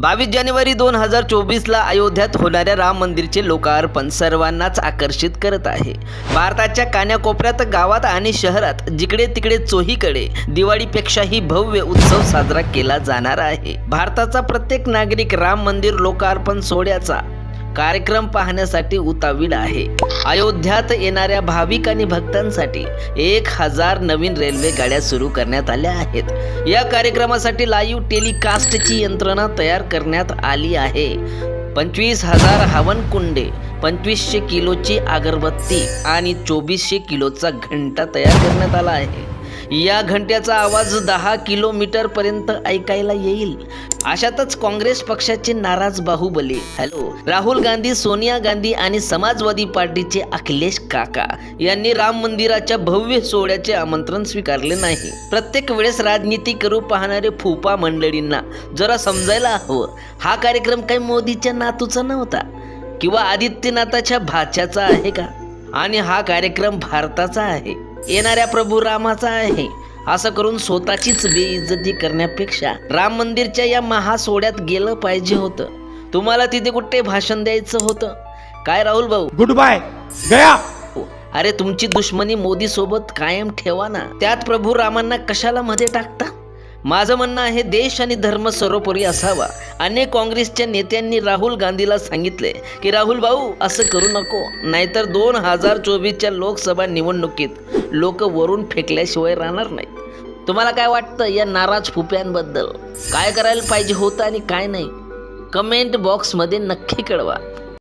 बावीस जानेवारी दोन हजार चोवीसला अयोध्यात होणाऱ्या राम मंदिरचे लोकार्पण सर्वांनाच आकर्षित करत आहे. भारताच्या कान्याकोपऱ्यात गावात आणि शहरात जिकडे तिकडे चोहीकडे दिवाळीपेक्षाही भव्य उत्सव साजरा केला जाणार आहे. भारताचा प्रत्येक नागरिक राम मंदिर लोकार्पण सोहळ्याचा कार्यक्रम पाहण्यासाठी उतावीळ आहे. अयोध्यात येणाऱ्या भाविक आणि भक्तांसाठी एक हजार नवीन रेल्वे गाड्या सुरू करण्यात आल्या आहेत. या कार्यक्रमासाठी लाईव्ह टेलिकास्टची यंत्रणा तयार करण्यात आली आहे. पंचवीस हजार हवनकुंडे पंचवीसशे किलोची अगरबत्ती आणि चोवीसशे किलोचा घंटा तयार करण्यात आला आहे. या घंट्याचा आवाज दहा किलोमीटर पर्यंत ऐकायला येईल. अशातच काँग्रेस पक्षाचे नाराज बाहुबली. हॅलो. राहुल गांधी सोनिया गांधी आणि समाजवादी पार्टीचे अखिलेश काका यांनी राम मंदिराच्या भव्य सोहळ्याचे आमंत्रण स्वीकारले नाही. प्रत्येक वेळेस राजनीती करू पाहणारे फुपा मंडळींना जरा समजायला हवं. हा कार्यक्रम काही मोदीच्या नातूचा नव्हता. किंवा आदित्यनाथाच्या भाच्याचा आहे का? आणि हा कार्यक्रम भारताचा आहे. येणाऱ्या प्रभू रामाचा आहे. असं करून स्वतःचीच बेइज्जती करण्यापेक्षा राम मंदिरच्या या महासोहळ्यात गेलं पाहिजे होतं. तुम्हाला तिथे कुठे भाषण द्यायचं होतं? काय राहुल भाऊ? गुड बाय गया अरे तुमची दुश्मनी मोदी सोबत कायम ठेवा ना. त्यात प्रभू रामांना कशाला मध्ये टाकता? माझं म्हणणं आहे देश आणि धर्म सर्वोपरी असावा. अनेक काँग्रेसच्या नेत्यांनी राहुल गांधीला सांगितले की राहुल भाऊ असं करू नको. नाहीतर दोन हजार चोवीसच्या लोकसभा निवडणुकीत लोक वरून फेकल्याशिवाय राहणार नाही. तुम्हाला काय वाटतं या नाराज फुप्यांबद्दल? काय करायला पाहिजे होतं आणि काय नाही? कमेंट बॉक्समध्ये नक्की कळवा.